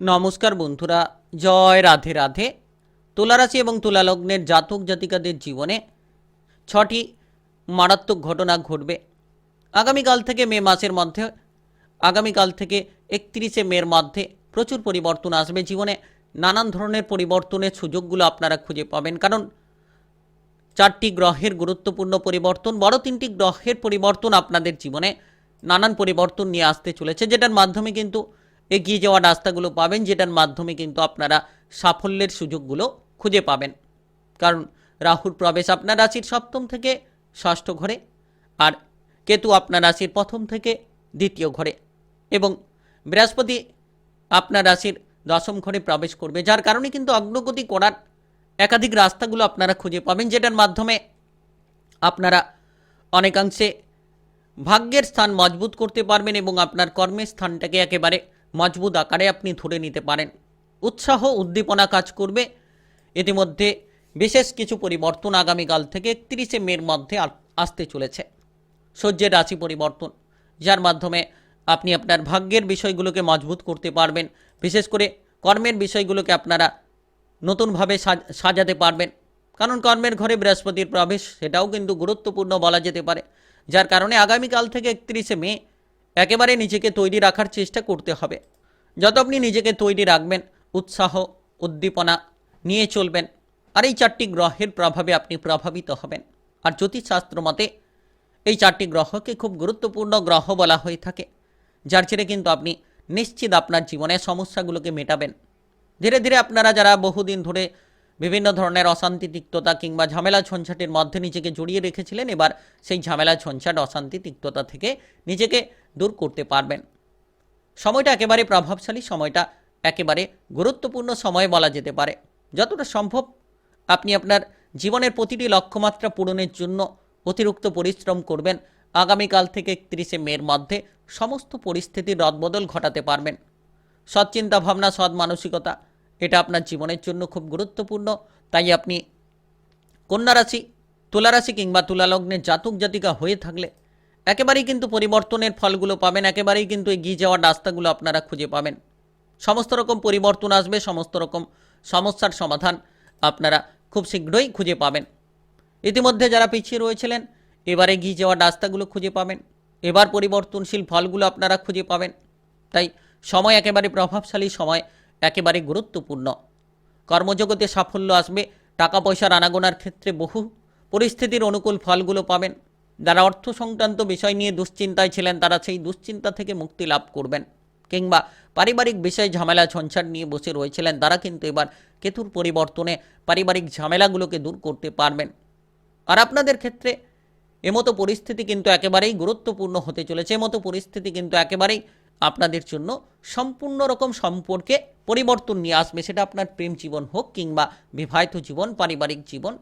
নমস্কার বন্ধুরা, জয় রাধে রাধে। তুলারাশি এবং তুলালগ্নের জাতক জাতিকাদের জীবনে ছটি মারাত্মক ঘটনা ঘটবে। আগামীকাল থেকে মে মাসের মধ্যে, আগামীকাল থেকে একত্রিশে মের মধ্যে প্রচুর পরিবর্তন আসবে। জীবনে নানান ধরনের পরিবর্তনের সুযোগগুলো আপনারা খুঁজে পাবেন। কারণ চারটি গ্রহের গুরুত্বপূর্ণ পরিবর্তন, বড় তিনটি গ্রহের পরিবর্তন আপনাদের জীবনে নানান পরিবর্তন নিয়ে আসতে চলেছে, যেটার মাধ্যমে কিন্তু এগিয়ে যাওয়ার রাস্তাগুলো পাবেন, যেটার মাধ্যমে কিন্তু আপনারা সাফল্যের সুযোগগুলো খুঁজে পাবেন। কারণ রাহুর প্রবেশ আপনার রাশির সপ্তম থেকে ষষ্ঠ ঘরে আর কেতু আপনার রাশির প্রথম থেকে দ্বিতীয় ঘরে এবং বৃহস্পতি আপনার রাশির দশম ঘরে প্রবেশ করবে, যার কারণে কিন্তু অগ্রগতি করার একাধিক রাস্তাগুলো আপনারা খুঁজে পাবেন, যেটার মাধ্যমে আপনারা অনেকাংশে ভাগ্যের স্থান মজবুত করতে পারবেন এবং আপনার কর্মের স্থানটাকে একেবারে মজবুত আকারে আপনি ধরে নিতে পারেন। উৎসাহ, উদ্দীপনা কাজ করবে। ইতিমধ্যে বিশেষ কিছু পরিবর্তন আগামীকাল থেকে একত্রিশে মের মধ্যে আসতে চলেছে। সূর্যের রাশি পরিবর্তন, যার মাধ্যমে আপনি আপনার ভাগ্যের বিষয়গুলোকে মজবুত করতে পারবেন। বিশেষ করে কর্মের বিষয়গুলোকে আপনারা নতুনভাবে সাজ- সাজাতে পারবেন। কারণ কর্মের ঘরে বৃহস্পতির প্রবেশ, সেটাও কিন্তু গুরুত্বপূর্ণ বলা যেতে পারে। যার কারণে আগামীকাল থেকে একত্রিশে মে একেবারে নিজেকে তৈরি রাখার চেষ্টা করতে হবে। যত আপনি নিজেকে তৈরি রাখবেন, উৎসাহ, উদ্দীপনা নিয়ে চলবেন, আর এই চারটি গ্রহের প্রভাবে আপনি প্রভাবিত হবেন। আর জ্যোতিষশাস্ত্র মতে, এই চারটি গ্রহকে খুব গুরুত্বপূর্ণ গ্রহ বলা হয়ে থাকে, যার ছেড়ে কিন্তু আপনি নিশ্চিত আপনার জীবনের সমস্যাগুলোকে মেটাবেন। ধীরে ধীরে আপনারা যারা বহুদিন ধরে বিভিন্ন ধরনের অশান্তি তিক্ততা কিংবা ঝামেলা ঝঞ্ঝাটের মধ্যে নিজেকে জড়িয়ে রেখেছিলেন, এবার সেই ঝামেলা, ঝঞ্ঝাট অশান্তি তিক্ততা থেকে নিজেকে দূর করতে পারবেন। সময়টা একেবারে প্রভাবশালী, সময়টা একেবারে গুরুত্বপূর্ণ সময় বলা যেতে পারে। যতটা সম্ভব আপনি আপনার জীবনের প্রতিটি লক্ষ্যমাত্রা পূরণের জন্য অতিরিক্ত পরিশ্রম করবেন। আগামীকাল থেকে একত্রিশে মের মধ্যে সমস্ত পরিস্থিতির রদবদল ঘটাতে পারবেন। সৎ চিন্তা ভাবনা সৎ মানসিকতা এটা আপনার জীবনের জন্য খুব গুরুত্বপূর্ণ। তাই আপনি কন্যা রাশি, তুলা রাশি কিংবা তুলালগ্নের জাতক জাতিকা হয়ে থাকলে একেবারেই কিন্তু পরিবর্তনের ফলগুলো পাবেন, একেবারেই কিন্তু এগিয়ে যাওয়ার রাস্তাগুলো আপনারা খুঁজে পাবেন। সমস্ত রকম পরিবর্তন আসবে, সমস্ত রকম সমস্যার সমাধান আপনারা খুব শীঘ্রই খুঁজে পাবেন। ইতিমধ্যে যারা পিছিয়ে রয়েছিলেন, এবারে এগিয়ে যাওয়ার রাস্তাগুলো খুঁজে পাবেন। এবার পরিবর্তনশীল ফলগুলো আপনারা খুঁজে পাবেন। তাই সময় একেবারে প্রভাবশালী সময়। একেবারে গুরুত্বপূর্ণ। কর্মজগতে সাফল্য আসবে টাকা পয়সার আনাগোনার ক্ষেত্রে বহু পরিস্থিতির অনুকূল ফলগুলো পাবেন। যারা অর্থ সংক্রান্ত বিষয় নিয়ে দুশ্চিন্তায় ছিলেন, তারা সেই দুশ্চিন্তা থেকে মুক্তি লাভ করবেন। কিংবা পারিবারিক বিষয় ঝামেলা, ঝঞ্ঝাট নিয়ে বসে রয়েছিলেন, তারা কিন্তু এবার কেতুর পরিবর্তনে পারিবারিক ঝামেলাগুলোকে দূর করতে পারবেন। আর আপনাদের ক্ষেত্রে এমতো পরিস্থিতি কিন্তু একেবারেই গুরুত্বপূর্ণ হতে চলেছে, এমতো পরিস্থিতি কিন্তু একেবারেই আপনাদের জন্য সম্পূর্ণ রকম সম্পর্কে পরিবর্তন নিয়ে আসবে, সেটা আপনার প্রেম জীবন হোক কিংবা বিবাহিত জীবন, পারিবারিক জীবন,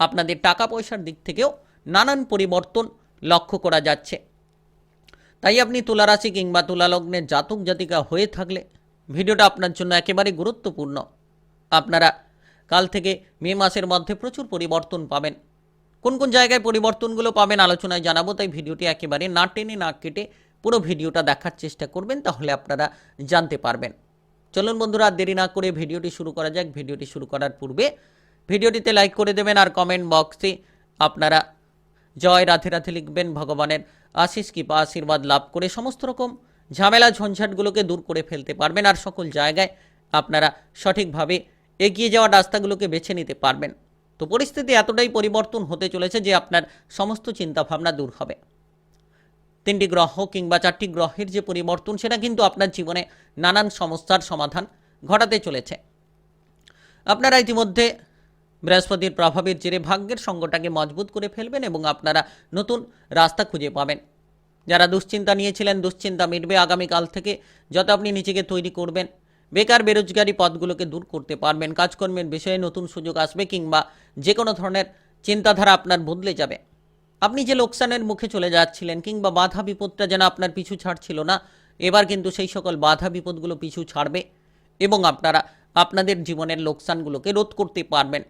আপনাদের টাকা পয়সার দিক থেকেও নানান পরিবর্তন লক্ষ্য করা যাচ্ছে। তাই আপনি তুলারাশি কিংবা তুলালগ্নের জাতক জাতিকা হয়ে থাকলে ভিডিওটা আপনার জন্য একেবারে গুরুত্বপূর্ণ। আপনারা কাল থেকে মে মাসের মধ্যে প্রচুর পরিবর্তন পাবেন। কোন কোন জায়গায় পরিবর্তনগুলো পাবেন আলোচনায় জানাব, তাই ভিডিওটি একেবারে না টেনে না কেটে পুরো ভিডিওটা দেখার চেষ্টা করবেন, তাহলে আপনারা জানতে পারবেন। চলুন বন্ধুরা, দেরি না করে ভিডিওটি শুরু করা যাক। ভিডিওটি শুরু করার পূর্বে ভিডিওটিতে লাইক করে দেবেন আর কমেন্ট বক্সে আপনারা জয় রাধে রাধে লিখবেন, ভগবানের আশিস কৃপা আশীর্বাদ লাভ করে সমস্ত রকম ঝামেলা ঝঞ্ঝাটগুলোকে দূর করে ফেলতে পারবেন আর সকল জায়গায় আপনারা সঠিকভাবে এগিয়ে যাওয়ার রাস্তাগুলোকে বেছে নিতে পারবেন। তো পরিস্থিতি এতটাই পরিবর্তন হতে চলেছে যে আপনার সমস্ত চিন্তাভাবনা দূর হবে। তিনটি গ্রহ কিংবা চারটি গ্রহের যে পরিবর্তন, সেটা কিন্তু আপনার জীবনে নানান সমস্যার সমাধান ঘটাতে চলেছে। আপনারা ইতিমধ্যে বৃহস্পতির প্রভাবের জেরে ভাগ্যের সঙ্গটাকে মজবুত করে ফেলবেন এবং আপনারা নতুন রাস্তা খুঁজে পাবেন। যারা দুশ্চিন্তা নিয়েছিলেন, দুশ্চিন্তা মিটবে আগামীকাল থেকে, যত আপনি নিজেকে তৈরি করবেন, বেকার বেরোজগারি পদগুলোকে দূর করতে পারবেন, কাজকর্মের বিষয়ে নতুন সুযোগ আসবে কিংবা যে কোনো ধরনের চিন্তাধারা আপনার বদলে যাবে। আপনি যে লোকসানের মুখে চলে যাচ্ছিলেন কিংবা বাধা বিপদটা যেন আপনার পিছু ছাড়ছিল না, এবার কিন্তু সেই সকল বাধা বিপদগুলো পিছু ছাড়বে এবং আপনারা আপনাদের জীবনের লোকসানগুলোকে রোধ করতে পারবেন।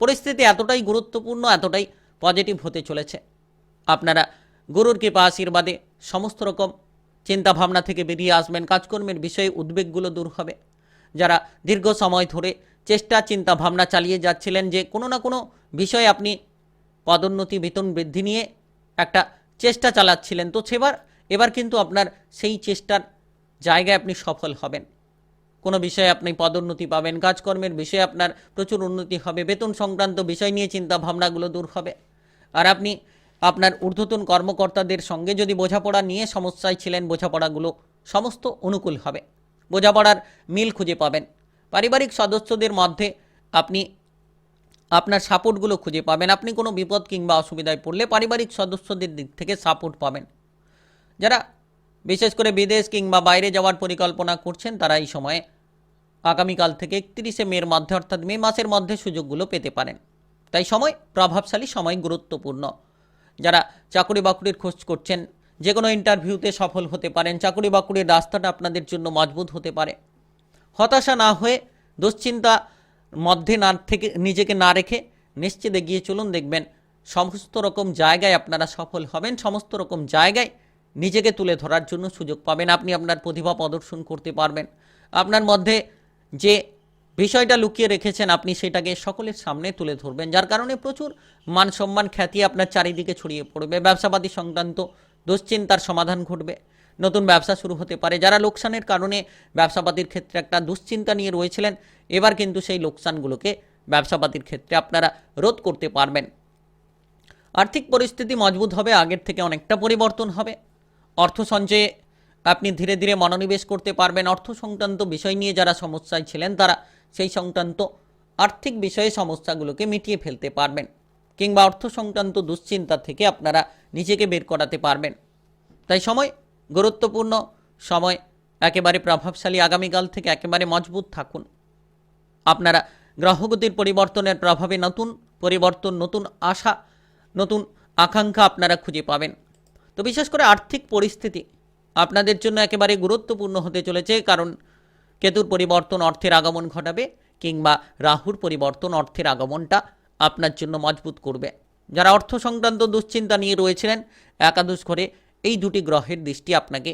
পরিস্থিতি এতটাই গুরুত্বপূর্ণ, এতটাই পজিটিভ হতে চলেছে। আপনারা গুরুর কৃপা আশীর্বাদে সমস্ত রকম চিন্তাভাবনা থেকে বেরিয়ে আসবেন, কাজকর্মের বিষয়ে উদ্বেগগুলো দূর হবে। যারা দীর্ঘ সময় ধরে চেষ্টা চিন্তা ভাবনা চালিয়ে যাচ্ছিলেন যে কোনো না কোনো বিষয়ে আপনি পদোন্নতি, বেতন বৃদ্ধি নিয়ে একটা চেষ্টা চালাচ্ছিলেন। তো সেবার, এবার কিন্তু আপনার সেই চেষ্টার জায়গায় আপনি সফল হবেন। কোনো বিষয়ে আপনি পদোন্নতি পাবেন, কাজকর্মের বিষয়ে আপনার প্রচুর উন্নতি হবে, বেতন সংক্রান্ত বিষয় নিয়ে চিন্তা ভাবনাগুলো দূর হবে। আর আপনি আপনার ঊর্ধ্বতন কর্মকর্তাদের সঙ্গে যদি বোঝাপড়া নিয়ে সমস্যায় ছিলেন, বোঝাপড়াগুলো সমস্ত অনুকূল হবে। বোঝাপড়ার মিল খুঁজে পাবেন। পারিবারিক সদস্যদের মধ্যে আপনি আপনার সাপোর্টগুলো খুঁজে পাবেন। আপনি কোনো বিপদ কিংবা অসুবিধায় পড়লে পারিবারিক সদস্যদের দিক থেকে সাপোর্ট পাবেন। যারা বিশেষ করে বিদেশ কিংবা বাইরে যাওয়ার পরিকল্পনা করছেন, তারা এই সময়ে আগামীকাল থেকে একত্রিশে মের মধ্যে, অর্থাৎ মে মাসের মধ্যে সুযোগগুলো পেতে পারেন। তাই সময়, প্রভাবশালী সময় গুরুত্বপূর্ণ। যারা চাকরি বাকরির খোঁজ করছেন, যে কোনো ইন্টারভিউতে সফল হতে পারেন চাকরি বাকরির রাস্তাটা আপনাদের জন্য মজবুত হতে পারে। হতাশা না হয়ে দুশ্চিন্তা মধ্যে না থেকে নিজেকে না রেখে নিশ্চিত এগিয়ে চলুন, দেখবেন সমস্ত রকম জায়গায় আপনারা সফল হবেন, সমস্ত রকম জায়গায় নিজেকে তুলে ধরার জন্য সুযোগ পাবেন। আপনি আপনার প্রতিভা প্রদর্শন করতে পারবেন। আপনার মধ্যে যে বিষয়টা লুকিয়ে রেখেছেন, আপনি সেটাকে সকলের সামনে তুলে ধরবেন, যার কারণে প্রচুর মান সম্মান খ্যাতি আপনার চারিদিকে ছড়িয়ে পড়বে। ব্যবসাবাদী সংক্রান্ত দুশ্চিন্তার সমাধান ঘটবে। নতুন ব্যবসা শুরু হতে পারে। যারা লোকসানের কারণে ব্যবসাপাতির ক্ষেত্রে একটা দুশ্চিন্তা নিয়ে রয়েছিলেন, এবার কিন্তু সেই লোকসানগুলোকে ব্যবসাপাতির ক্ষেত্রে আপনারা রোধ করতে পারবেন। আর্থিক পরিস্থিতি মজবুত হবে, আগের থেকে অনেকটা পরিবর্তন হবে। অর্থ সঞ্চয়ে আপনি ধীরে ধীরে মনোনিবেশ করতে পারবেন। অর্থ সংক্রান্ত বিষয় নিয়ে যারা সমস্যায় ছিলেন, তারা সেই সংক্রান্ত আর্থিক বিষয়ে সমস্যাগুলোকে মিটিয়ে ফেলতে পারবেন কিংবা অর্থ সংক্রান্ত দুশ্চিন্তা থেকে আপনারা নিজেকে বের করাতে পারবেন। তাই সময় গুরুত্বপূর্ণ সময়। একেবারে প্রভাবশালী আগামীকাল থেকে একেবারে মজবুত থাকুন। আপনারা গ্রহগতির পরিবর্তনের প্রভাবে নতুন পরিবর্তন, নতুন আশা, নতুন আকাঙ্ক্ষা আপনারা খুঁজে পাবেন। তো বিশেষ করে আর্থিক পরিস্থিতি আপনাদের জন্য একেবারে গুরুত্বপূর্ণ হতে চলেছে, কারণ কেতুর পরিবর্তন অর্থের আগমন ঘটাবে কিংবা রাহুর পরিবর্তন অর্থের আগমনটা আপনার জন্য মজবুত করবে। যারা অর্থ সংক্রান্ত দুশ্চিন্তা নিয়ে রয়েছিলেন, একাদশ ঘরে এই দুটি গ্রহের দৃষ্টি আপনাকে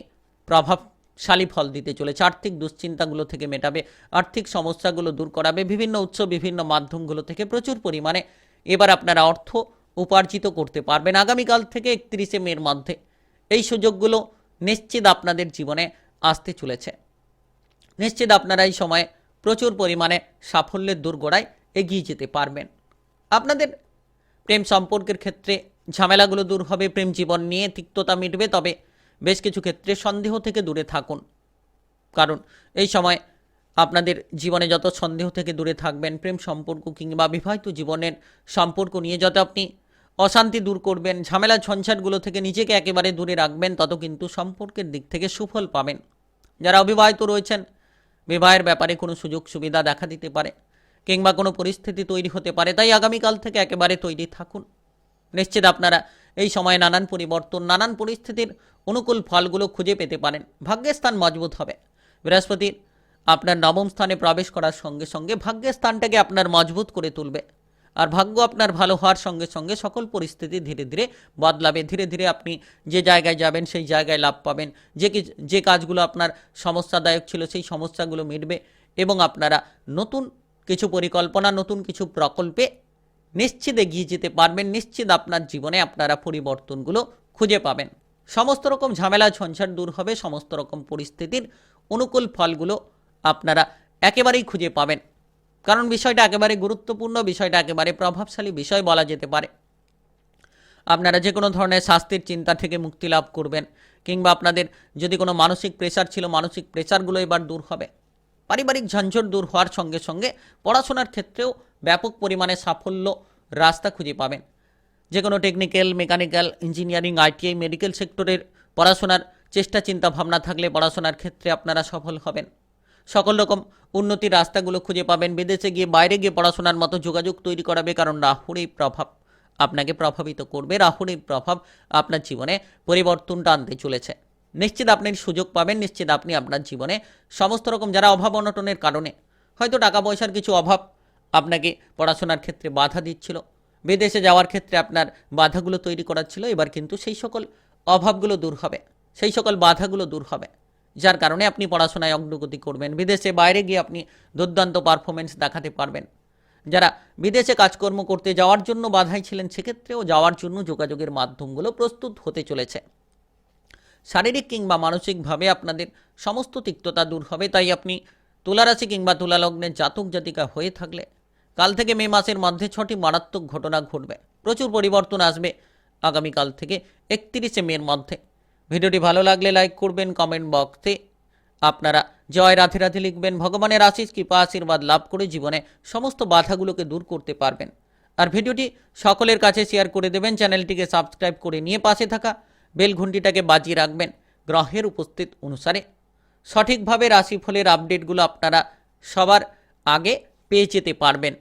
প্রভাবশালী ফল দিতে চলেছে। আর্থিক দুশ্চিন্তাগুলো থেকে মেটাবে, আর্থিক সমস্যাগুলো দূর করাবে, বিভিন্ন উৎস, বিভিন্ন মাধ্যমগুলো থেকে প্রচুর পরিমাণে এবার আপনারা অর্থ উপার্জিত করতে পারবেন। আগামীকাল থেকে একত্রিশে মের মধ্যে এই সুযোগগুলো নিশ্চিত আপনাদের জীবনে আসতে চলেছে। নিশ্চিত আপনারা এই সময়ে প্রচুর পরিমাণে সাফল্যের দোরগোড়ায় এগিয়ে যেতে পারবেন। আপনাদের প্রেম সম্পর্কের ক্ষেত্রে ঝামেলাগুলো দূর হবে, প্রেম জীবন নিয়ে তিক্ততা মিটবে, তবে বেশ কিছু ক্ষেত্রে সন্দেহ থেকে দূরে থাকুন। কারণ এই সময় আপনাদের জীবনে যত সন্দেহ থেকে দূরে থাকবেন, প্রেম সম্পর্ক কিংবা বিবাহিত জীবনের সম্পর্ক নিয়ে যত আপনি অশান্তি দূর করবেন, ঝামেলা ঝঞ্ঝাটগুলো থেকে নিজেকে একেবারে দূরে রাখবেন, তত কিন্তু সম্পর্কের দিক থেকে সুফল পাবেন। যারা অবিবাহিত রয়েছেন, বিবাহের ব্যাপারে কোনো সুযোগ সুবিধা দেখা দিতে পারে কিংবা কোনো পরিস্থিতি তৈরি হতে পারে, তাই আগামীকাল থেকে একেবারে তৈরি থাকুন। নিশ্চিত আপনারা এই সময়ে নানান পরিবর্তন, নানান পরিস্থিতির অনুকূল ফলগুলো খুঁজে পেতে পারেন। ভাগ্যের স্থান মজবুত হবে। বৃহস্পতির আপনার নবম স্থানে প্রবেশ করার সঙ্গে সঙ্গে ভাগ্যের স্থানটাকে আপনার মজবুত করে তুলবে। আর ভাগ্য আপনার ভালো হওয়ার সঙ্গে সঙ্গে সকল পরিস্থিতি ধীরে ধীরে বদলাবে। ধীরে ধীরে আপনি যে জায়গায় যাবেন, সেই জায়গায় লাভ পাবেন। যে কি- যে কাজগুলো আপনার সমস্যাদায়ক ছিল, সেই সমস্যাগুলো মিটবে এবং আপনারা নতুন কিছু পরিকল্পনা, নতুন কিছু প্রকল্পে নিশ্চিত এগিয়ে যেতে পারবেন, নিশ্চিত আপনার জীবনে আপনারা পরিবর্তনগুলো খুঁজে পাবেন। সমস্ত রকম ঝামেলা, ঝঞ্ঝাট দূর হবে, সমস্ত রকম পরিস্থিতির অনুকূল ফলগুলো আপনারা একেবারেই খুঁজে পাবেন। কারণ বিষয়টা একেবারে গুরুত্বপূর্ণ, বিষয়টা একেবারে প্রভাবশালী বিষয় বলা যেতে পারে। আপনারা যে কোনো ধরনের শাস্তির চিন্তা থেকে মুক্তি লাভ করবেন, কিংবা আপনাদের যদি কোনো মানসিক প্রেশার ছিল, মানসিক প্রেশারগুলো এবার দূর হবে। পারিবারিক ঝঞ্ঝট দূর হওয়ার সঙ্গে সঙ্গে পড়াশোনার ক্ষেত্রেও ব্যাপক পরিমাণে সাফল্য রাস্তা খুঁজে পাবেন। যে কোনো technical mechanical engineering ITI medical সেক্টরের পড়াশোনার চেষ্টা, চিন্তা, ভাবনা থাকলে পড়াশোনার ক্ষেত্রে আপনারা সফল হবেন। সকল রকম উন্নতির রাস্তাগুলো খুঁজে পাবেন। বিদেশে গিয়ে বাইরে গিয়ে পড়াশোনার মতো যোগাযোগ তৈরি করাবে, কারণ রাহুর এই প্রভাব আপনাকে প্রভাবিত করবে। রাহুর এই প্রভাব আপনার জীবনে পরিবর্তনটা আনতে চলেছে। নিশ্চিত আপনি সুযোগ পাবেন, নিশ্চিত আপনি আপনার জীবনে সমস্ত রকম যারা অভাব অনটনের কারণে হয়তো টাকা পয়সার কিছু অভাব আপনাকে পড়াশোনার ক্ষেত্রে বাধা দিচ্ছিল, বিদেশে যাওয়ার ক্ষেত্রে আপনার বাধাগুলো তৈরি করার ছিল, এবার কিন্তু সেই সকল অভাবগুলো দূর হবে, সেই সকল বাধাগুলো দূর হবে, যার কারণে আপনি পড়াশোনায় অগ্রগতি করবেন, বিদেশে বাইরে গিয়ে আপনি দুর্দান্ত পারফরমেন্স দেখাতে পারবেন। যারা বিদেশে কাজকর্ম করতে যাওয়ার জন্য বাধাই ছিলেন, সেক্ষেত্রেও যাওয়ার জন্য যোগাযোগের মাধ্যমগুলো প্রস্তুত হতে চলেছে। শারীরিক কিংবা মানসিকভাবে আপনাদের সমস্ত তিক্ততা দূর হবে, তাই আপনি তুলারাশি কিংবা তুলালগ্নের জাতক জাতিকা হয়ে থাকলে কাল থেকে মে মাসের মধ্যে ছটি মারাত্মক ঘটনা ঘটবে। প্রচুর পরিবর্তন আসবে আগামীকাল থেকে একত্রিশে মের মধ্যে। ভিডিওটি ভালো লাগলে লাইক করবেন, কমেন্ট বক্সে। আপনারা জয় রাধে রাধে লিখবেন, ভগবানের আশিস কৃপা, আশীর্বাদ লাভ করে জীবনে সমস্ত বাধাগুলোকে দূর করতে পারবেন। আর ভিডিওটি সকলের কাছে শেয়ার করে দেবেন, চ্যানেলটিকে সাবস্ক্রাইব করে নিয়ে পাশে থাকা বেল ঘন্টিটাকে বাজিয়ে রাখবেন গ্রহের উপস্থিত অনুসারে। সঠিকভাবে রাশিফলের আপডেটগুলো আপনারা সবার আগে পেয়ে যেতে পারবেন।